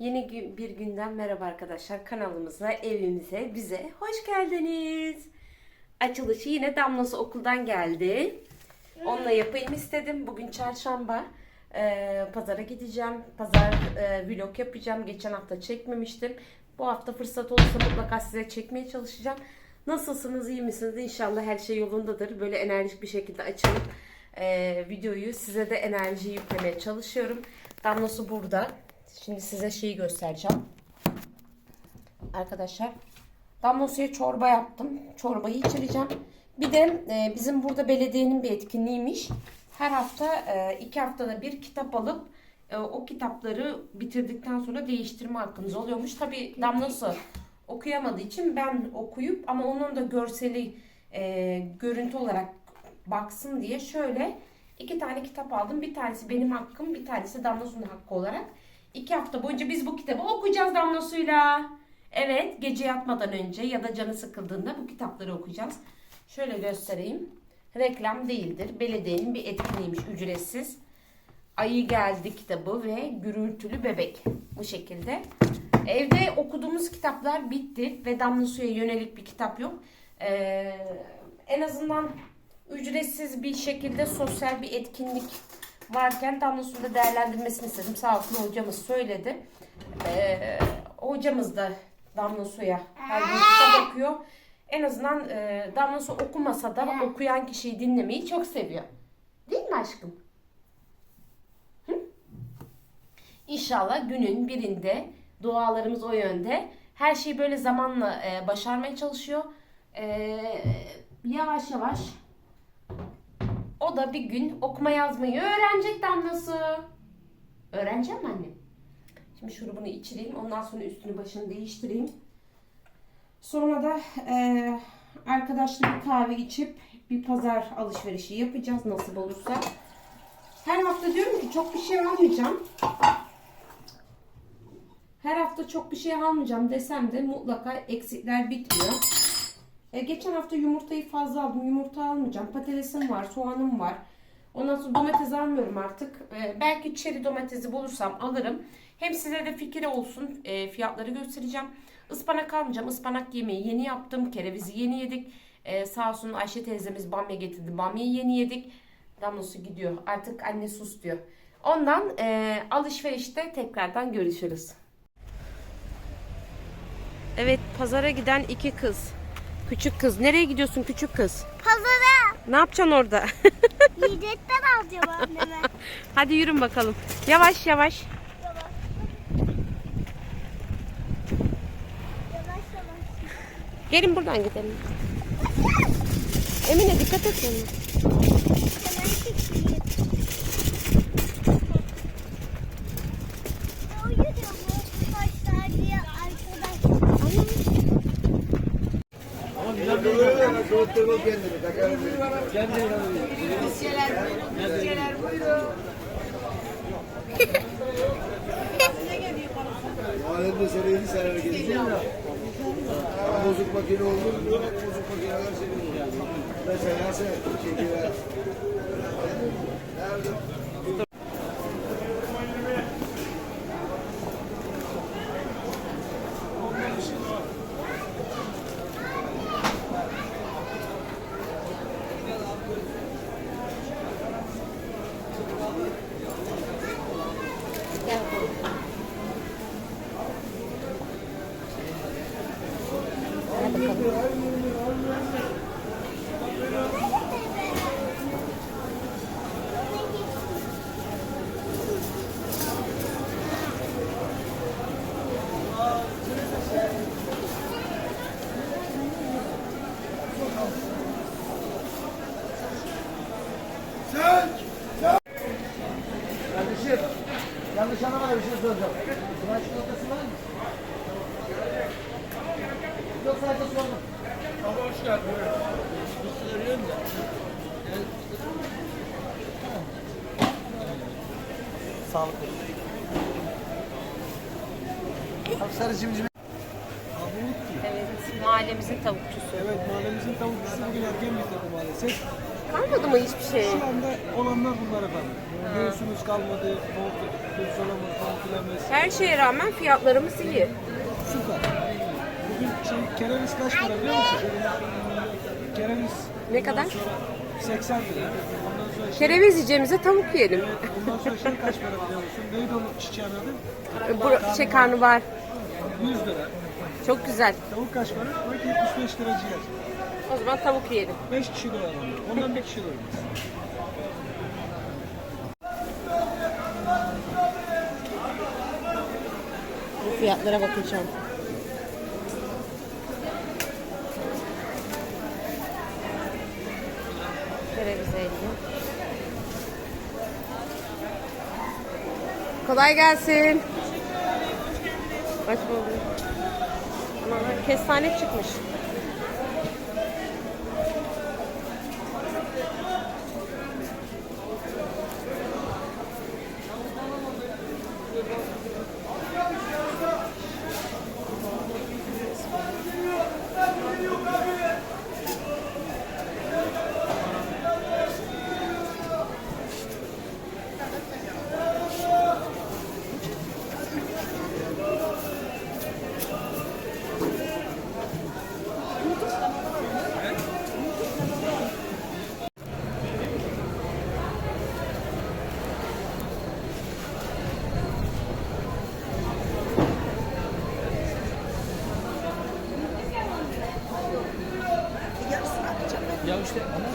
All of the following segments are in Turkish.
Yeni bir günden merhaba arkadaşlar. Kanalımıza, evimize, bize hoş geldiniz. Açılışı yine Damlası okuldan geldi. Onunla yapayım istedim. Bugün çarşamba. Ee, pazara gideceğim. Pazar e, vlog yapacağım. Geçen hafta çekmemiştim. Bu hafta fırsat olursa mutlaka size çekmeye çalışacağım. Nasılsınız, iyi misiniz? İnşallah her şey yolundadır. Böyle enerjik bir şekilde açılıp e, videoyu size de enerji yüklemeye çalışıyorum. Damlası burada. Şimdi size şeyi göstereceğim. Arkadaşlar Damlasu'ya çorba yaptım. Çorbayı içireceğim. Bir de e, bizim burada belediyenin bir etkinliğiymiş. Her hafta e, iki haftada bir kitap alıp e, o kitapları bitirdikten sonra değiştirme hakkınız oluyormuş. Tabi Damlası okuyamadığı için ben okuyup ama onun da görseli e, görüntü olarak baksın diye şöyle iki tane kitap aldım. Bir tanesi benim hakkım, bir tanesi Damlasu'nun hakkı olarak. İki hafta boyunca biz bu kitabı okuyacağız Damlasu'yla. Evet, gece yatmadan önce ya da canı sıkıldığında bu kitapları okuyacağız. Şöyle göstereyim. Reklam değildir. Belediyenin bir etkinliğiymiş, ücretsiz. Ayı Geldi kitabı ve Gürültülü Bebek. Bu şekilde. Evde okuduğumuz kitaplar bitti ve Damla Su'ya yönelik bir kitap yok. Ee, en azından ücretsiz bir şekilde sosyal bir etkinlik varken Damla Su'yu da değerlendirmesini istedim. Sağ olsun hocamız söyledi. Ee, hocamız da Damla Su'ya her gün kitap okuyor. En azından e, Damla Su okumasa da okuyan kişiyi dinlemeyi çok seviyor. Değil mi aşkım? İnşallah günün birinde dualarımız o yönde. Her şeyi böyle zamanla e, başarmaya çalışıyor. E, yavaş yavaş o da bir gün okuma yazmayı öğrenecek damlası. Öğreneceğim mi annem? Şimdi şurubunu içireyim. Ondan sonra üstünü başını değiştireyim. Sonra da e, arkadaşla bir kahve içip bir pazar alışverişi yapacağız nasip olursa. Her hafta diyorum ki çok bir şey almayacağım. Her hafta çok bir şey almayacağım desem de mutlaka eksikler bitmiyor. E, geçen hafta yumurtayı fazla aldım. Yumurta almayacağım. Patatesim var, soğanım var. Ondan sonra domates almıyorum artık. E, belki çeri domatesi bulursam alırım. Hem size de fikir olsun. E, fiyatları göstereceğim. Ispanak almayacağım. Ispanak yemeği yeni yaptım. Kerevizi yeni yedik. E, sağ olsun Ayşe teyzemiz bamya getirdi. Bamyayı yeni yedik. Damlası gidiyor. Artık anne sus diyor. Ondan e, alışverişte tekrardan görüşürüz. Evet pazara giden iki kız. Küçük kız. Nereye gidiyorsun küçük kız? Pazara Ne yapacaksın orada? yiyecekten alacağım anneme. Hadi yürün bakalım. Yavaş yavaş. Yavaş yavaş. Gelin buradan gidelim. Emine dikkat et yanına. Hemen çıkayım. Ne uyuyor bu? Taşlar diye arkadaş. Mahallede sene 7 sene ya. Bozuk makine olur mu? Bozuk makineler senin. Mesela sen çekiver. Kardeşim, Sağlık olsun. Abi sarı cimcime. Evet mahallemizin tavukçusu. Evet mahallemizin tavukçusu bugün erken bitirdi maalesef. Kalmadı mı hiçbir şey? Şu anda olanlar bunlar efendim. Göğsümüz kalmadı, pirzolamız, bonfilemiz. Her şeye rağmen fiyatlarımız iyi. Süper. Bugün şey, kereviz kaç para biliyor musun? Kereviz. Ne kadar? ondan sonra 80 lira. Ondan Kereviz yiyeceğimize tavuk yiyelim. ondan sonra şey kaç para biliyor musun? Neydi onun çiçeğin adı? Bu şey karnı var. 100 lira. Çok güzel. Tavuk kaç para? Belki 75 lira ciğer. O zaman tavuk yiyelim. 5 kişi doyar onu. Ondan bir kişi doyar. Bu fiyatlara bakacağım. Kereviz 50. Kolay gelsin. Hoş bulduk. Ama kestane çıkmış. Ya işte ama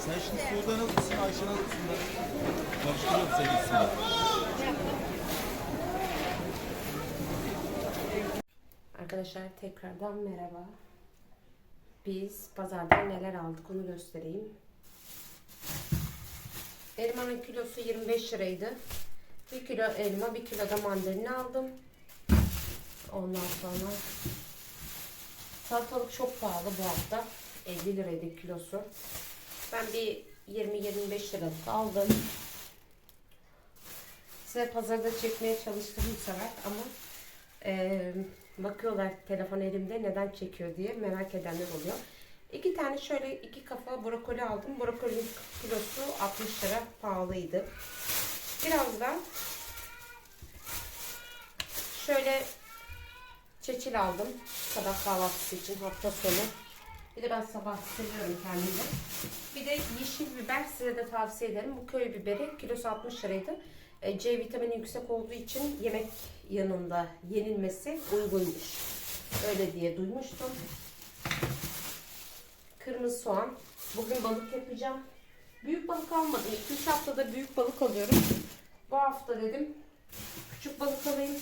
Sen şimdi Sudan alıyorsun, Ayşen alıyorsun. Karıştırıyorum seni ikisini. Arkadaşlar tekrardan merhaba. Biz pazardan neler aldık onu göstereyim. Elmanın kilosu 25 liraydı. 1 kilo elma, 1 kilo da mandalina aldım. Ondan sonra salatalık çok pahalı bu hafta. 50 liraydı kilosu. Ben bir 20-25 liralık aldım. Size pazarda çekmeye çalıştım bu sefer ama ee, bakıyorlar telefon elimde neden çekiyor diye merak edenler oluyor. İki tane şöyle iki kafa brokoli aldım. Brokolinin kilosu 60 lira pahalıydı. Biraz da şöyle çeçil aldım. Sabah kahvaltısı için hafta sonu. Bir de ben sabah seviyorum kendimi. Bir de yeşil biber size de tavsiye ederim. Bu köy biberi kilosu 60 liraydı. E, C vitamini yüksek olduğu için yemek yanında yenilmesi uygunmuş. Öyle diye duymuştum. Kırmızı soğan. Bugün balık yapacağım. Büyük balık almadım. 2-3 haftada büyük balık alıyorum. Bu hafta dedim küçük balık alayım.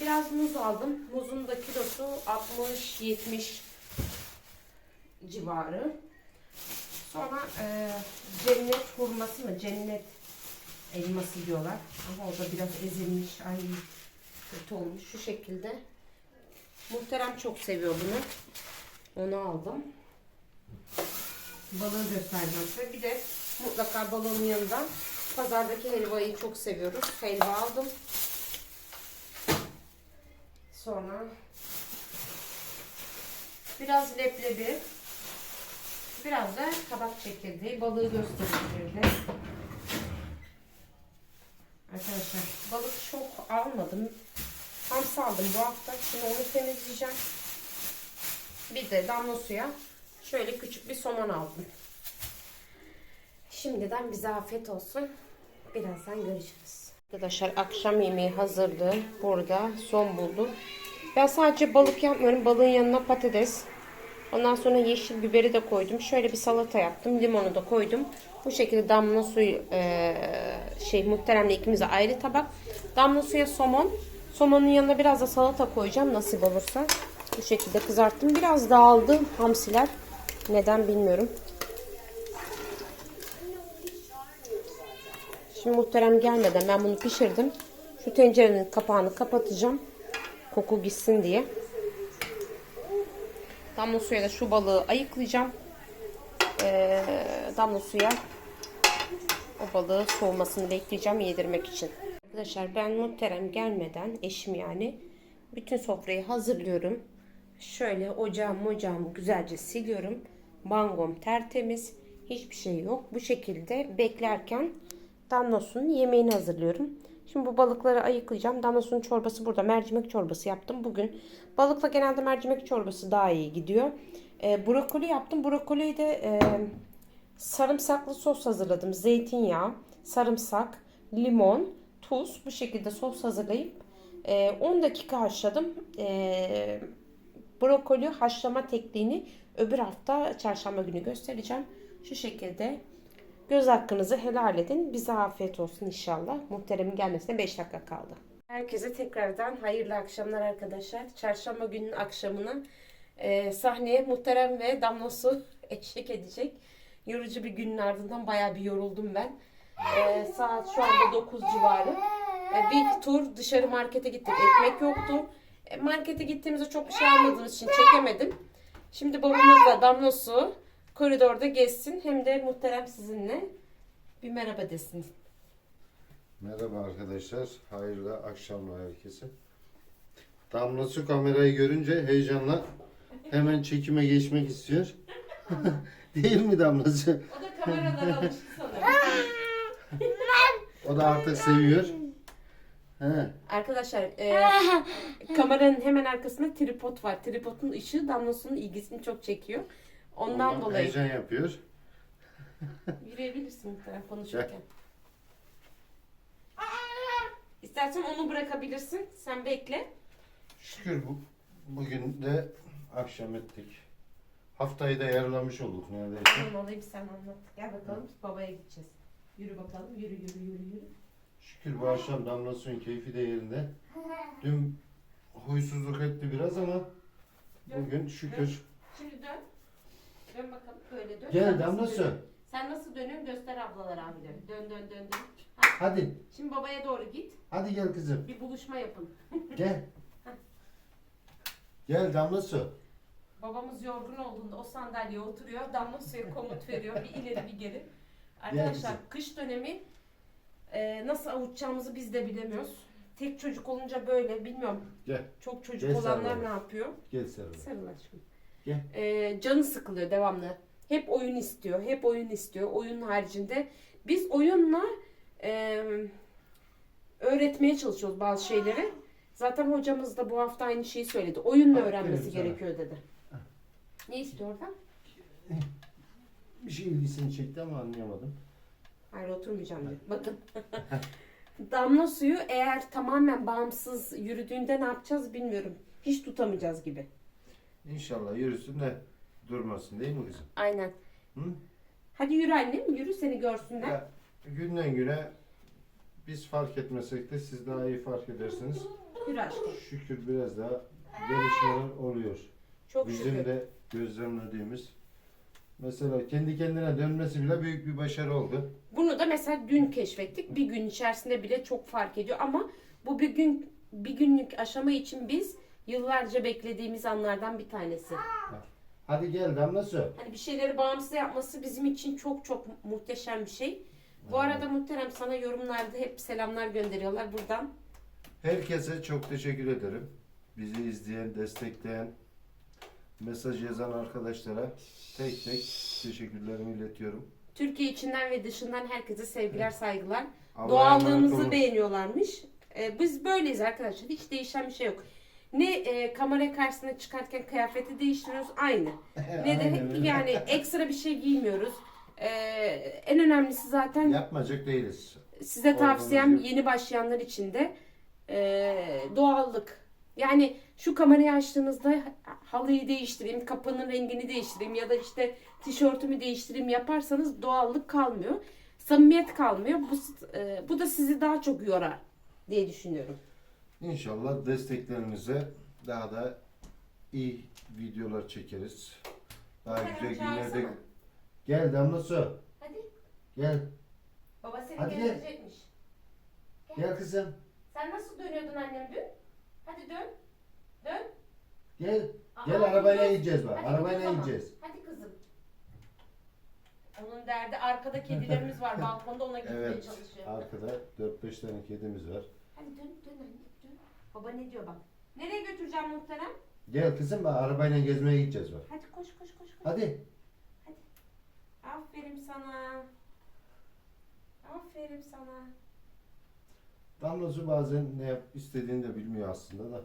Biraz muz aldım. Muzun da kilosu 60-70 civarı. Sonra e, cennet hurması mı? Cennet elması diyorlar. Ama o da biraz ezilmiş. Ay kötü olmuş. Şu şekilde. Muhterem çok seviyor bunu. Onu aldım. Balığı göstereceğim size. Bir de mutlaka balığın yanında pazardaki helvayı çok seviyoruz. Helva aldım. Sonra biraz leblebi. Biraz da kabak çekirdeği. Balığı şöyle. Arkadaşlar balık çok almadım. Hamsi aldım bu hafta. Şimdi onu temizleyeceğim. Bir de damla suya şöyle küçük bir somon aldım. Şimdiden bize afiyet olsun. Birazdan görüşürüz. Arkadaşlar akşam yemeği hazırdı. Burada son buldu. Ben sadece balık yapmıyorum. Balığın yanına patates. Ondan sonra yeşil biberi de koydum. Şöyle bir salata yaptım. Limonu da koydum. Bu şekilde damla suyu e, şey muhteremle ikimize ayrı tabak. Damla suya somon. Somonun yanına biraz da salata koyacağım nasip olursa. Bu şekilde kızarttım. Biraz dağıldı hamsiler. Neden bilmiyorum. Şimdi muhterem gelmeden ben bunu pişirdim. Şu tencerenin kapağını kapatacağım. Koku gitsin diye. Damla suya da şu balığı ayıklayacağım. Ee, damla suya o balığı soğumasını bekleyeceğim yedirmek için. Arkadaşlar ben muhterem gelmeden eşim yani bütün sofrayı hazırlıyorum. Şöyle ocağım ocağımı güzelce siliyorum. Bangom tertemiz. Hiçbir şey yok. Bu şekilde beklerken Damlosun'un yemeğini hazırlıyorum. Şimdi bu balıkları ayıklayacağım. Damlosun'un çorbası burada. Mercimek çorbası yaptım bugün. Balıkla genelde mercimek çorbası daha iyi gidiyor. Ee, brokoli yaptım. Brokoliyi de e, sarımsaklı sos hazırladım. Zeytinyağı, sarımsak, limon, tuz bu şekilde sos hazırlayıp e, 10 dakika haşladım. E, brokoli haşlama tekniğini öbür hafta çarşamba günü göstereceğim. Şu şekilde göz hakkınızı helal edin. Bize afiyet olsun inşallah. Muhteremin gelmesine 5 dakika kaldı. Herkese tekrardan hayırlı akşamlar arkadaşlar. Çarşamba günün akşamına e, sahneye Muhterem ve Damlosu eşlik edecek. Yorucu bir günün ardından bayağı bir yoruldum ben. E, saat şu anda 9 civarı. E, bir tur dışarı markete gittik. Ekmek yoktu. E, markete gittiğimizde çok bir şey almadığımız için çekemedim. Şimdi babamızla Damlosu koridorda gezsin. Hem de Muhterem sizinle bir merhaba desin. Merhaba arkadaşlar. Hayırlı akşamlar herkese. Damla su kamerayı görünce heyecanla hemen çekime geçmek istiyor. Değil mi Damlası? O da kameradan alıştı sanırım. O da artık seviyor. He. Arkadaşlar e, kameranın hemen arkasında tripod var. Tripodun ışığı Damlosu'nun ilgisini çok çekiyor. Ondan Ondan dolayı Heyecan yapıyor. yürüyebilirsin muhtemelen konuşurken. İstersen onu bırakabilirsin. Sen bekle. Şükür bu, bugün de akşam ettik. Haftayı da yarılamış olduk neredeyse. Tamam alayım sen anlat. Gel bakalım babaya gideceğiz. Yürü bakalım. Yürü yürü yürü yürü. Şükür bu akşam Damla suyun keyfi de yerinde. Dün huysuzluk etti biraz ama bugün şükür. Şimdi dön. Dön bakalım böyle dön. Gel Sen Damla su. dönüyorsun? Sen nasıl dönüyorsun göster ablalar abileri. Dön dön dön dön. Hadi. Şimdi babaya doğru git. Hadi gel kızım. Bir buluşma yapın. Gel. Gel Damla su. Babamız yorgun olduğunda o sandalyeye oturuyor. Damla suya komut veriyor. Bir ileri bir geri. Arkadaşlar kış dönemi e, nasıl avutacağımızı biz de bilemiyoruz. Tek çocuk olunca böyle bilmiyorum. Gel. Çok çocuk Gel olanlar ne yapıyor? Gel sarıl. Sarıl aşkım. Gel. E, canı sıkılıyor devamlı. Hep oyun istiyor. Hep oyun istiyor. Oyun haricinde. Biz oyunla e, öğretmeye çalışıyoruz bazı şeyleri. Zaten hocamız da bu hafta aynı şeyi söyledi. Oyunla Aferin öğrenmesi sana. gerekiyor dedi. Ne istiyor oradan? Bir şey ilgisini çekti ama anlayamadım. Hayır oturmayacağım diyor. Bakın. Damla suyu eğer tamamen bağımsız yürüdüğünde ne yapacağız bilmiyorum. Hiç tutamayacağız gibi. İnşallah yürüsün de durmasın değil mi kızım? Aynen. Hı? Hadi yürü annem yürü seni görsünler. Ya, günden güne biz fark etmesek de siz daha iyi fark edersiniz. Yürü aşkım. Şükür biraz daha gelişmeler oluyor. Çok Bizim şükür. de gözlemlediğimiz. Mesela kendi kendine dönmesi bile büyük bir başarı oldu. Bunu da mesela dün keşfettik. Bir gün içerisinde bile çok fark ediyor ama bu bir gün bir günlük aşama için biz yıllarca beklediğimiz anlardan bir tanesi. Hadi gel Damla su. Hani bir şeyleri bağımsız yapması bizim için çok çok muhteşem bir şey. Bu arada muhterem sana yorumlarda hep selamlar gönderiyorlar buradan. Herkese çok teşekkür ederim. Bizi izleyen, destekleyen, mesaj yazan arkadaşlara tek tek teşekkürlerimi iletiyorum. Türkiye içinden ve dışından herkese sevgiler, saygılar. Allah'a emanet Doğallığımızı olun. beğeniyorlarmış. Ee, biz böyleyiz arkadaşlar. Hiç değişen bir şey yok. Ne e, kamera karşısına çıkarken kıyafeti değiştiriyoruz aynı. Ne de öyle. yani ekstra bir şey giymiyoruz. Ee, en önemlisi zaten Yapmacık değiliz. size tavsiyem yeni başlayanlar için de e, doğallık. Yani şu kamerayı açtığınızda halıyı değiştireyim, kapının rengini değiştireyim ya da işte tişörtümü değiştireyim yaparsanız doğallık kalmıyor. Samimiyet kalmıyor. Bu, e, bu da sizi daha çok yorar diye düşünüyorum. İnşallah desteklerinize daha da iyi videolar çekeriz. Daha Sen güzel günlerde... çağırsana. Gel Damla Su. Hadi. Gel. Baba seni Hadi gel. gezdirecekmiş. Gel kızım. Sen nasıl dönüyordun annem dün? Hadi dön. Dön. Gel. Aa, Gel arabayla gideceğiz bak. Hadi Arabayla gideceğiz. Hadi kızım. Onun derdi arkada kedilerimiz var balkonda ona gitmeye Evet. çalışıyor. Arkada 4-5 tane kedimiz var. Hadi dön dön anne dön. Baba ne diyor bak. Nereye götüreceğim muhterem? Gel kızım bak arabayla gezmeye gideceğiz bak. Hadi koş koş koş. koş. Hadi. Aferin sana. Aferin sana. Damla Su bazen ne yap istediğini de bilmiyor aslında da.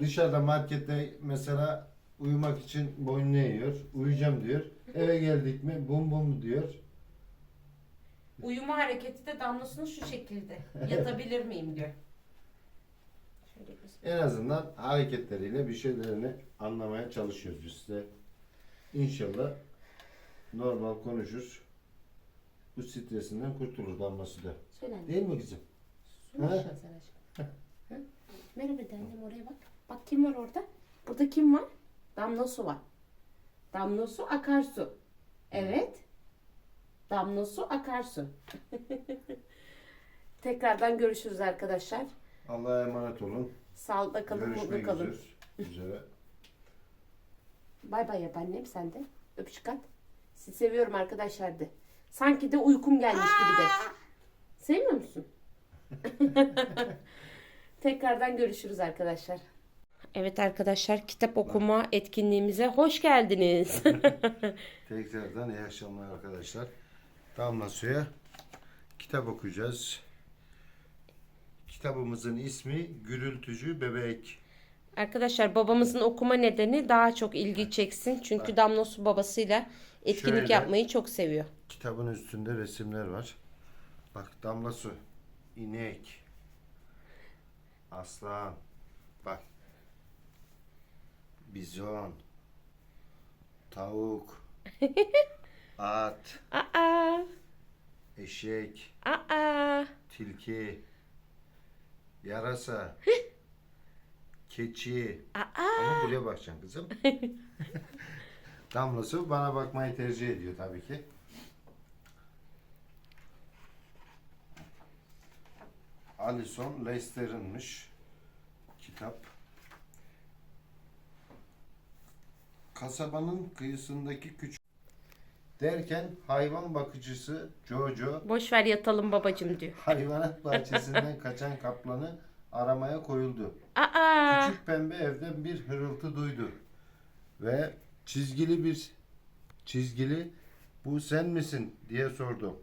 Dışarıda markette mesela uyumak için boynunu eğiyor. Uyuyacağım diyor. Eve geldik mi bum bum diyor. Uyuma hareketi de damlasının şu şekilde. Yatabilir miyim diyor. Şöyle. En azından hareketleriyle bir şeylerini anlamaya çalışıyoruz biz de. İnşallah normal konuşur. Bu stresinden kurtulur damlası da. Söyle anne. Değil mi kızım? Su mu Ha? içiyorsun sen aşkım? Ha? Merhaba de annem oraya bak. Bak kim var orada? Burada kim var? Damla su var. Damla su akarsu. Evet. Damla su akarsu. Tekrardan görüşürüz arkadaşlar. Allah'a emanet olun. Sağlıkla kalın, mutlu Görüşmek kalın. üzere. üzere. Bay bay yap annem sen de. Öpücük at. Sizi seviyorum arkadaşlar de. Sanki de uykum gelmiş gibi de. Sevmiyor musun? Tekrardan görüşürüz arkadaşlar. Evet arkadaşlar kitap okuma etkinliğimize hoş geldiniz. Tekrardan iyi akşamlar arkadaşlar. Damla Su'ya kitap okuyacağız. Kitabımızın ismi Gürültücü Bebek. arkadaşlar babamızın okuma nedeni daha çok ilgi çeksin. Çünkü Damla Su babasıyla etkinlik Şöyle. yapmayı çok seviyor. Kitabın üstünde resimler var. Bak Damla Su, inek, aslan, bak, bizon, tavuk, at, Aa, eşek, aa. tilki, yarasa, keçi. Aa. Ama buraya bakacaksın kızım. Damlası bana bakmayı tercih ediyor tabii ki. Alison Leicester'ınmış kitap. Kasabanın kıyısındaki küçük derken hayvan bakıcısı Jojo Boş ver yatalım babacım diyor. hayvanat bahçesinden kaçan kaplanı aramaya koyuldu. Aa. Küçük pembe evden bir hırıltı duydu. Ve çizgili bir çizgili bu sen misin diye sordu.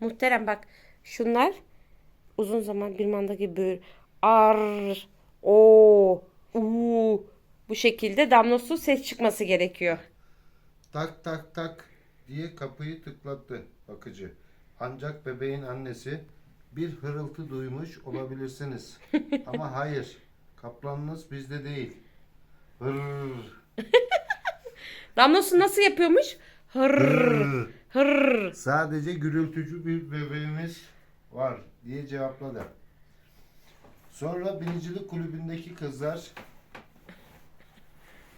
Muhterem bak şunlar uzun zaman bir manda gibi böyle ar o u bu şekilde damla su ses çıkması gerekiyor. Tak tak tak diye kapıyı tıklattı bakıcı. Ancak bebeğin annesi bir hırıltı duymuş olabilirsiniz. Ama hayır kaplanınız bizde değil. Hırr, Damla su nasıl yapıyormuş? Hır hırr. hır. Sadece gürültücü bir bebeğimiz var diye cevapladı. Sonra binicilik kulübündeki kızlar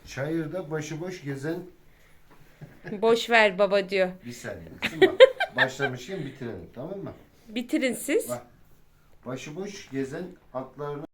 çayırda başıboş gezen Boş ver baba diyor. bir saniye kızım bak başlamışken bitirelim tamam mı? Bitirin siz. Bak başıboş gezen atlarını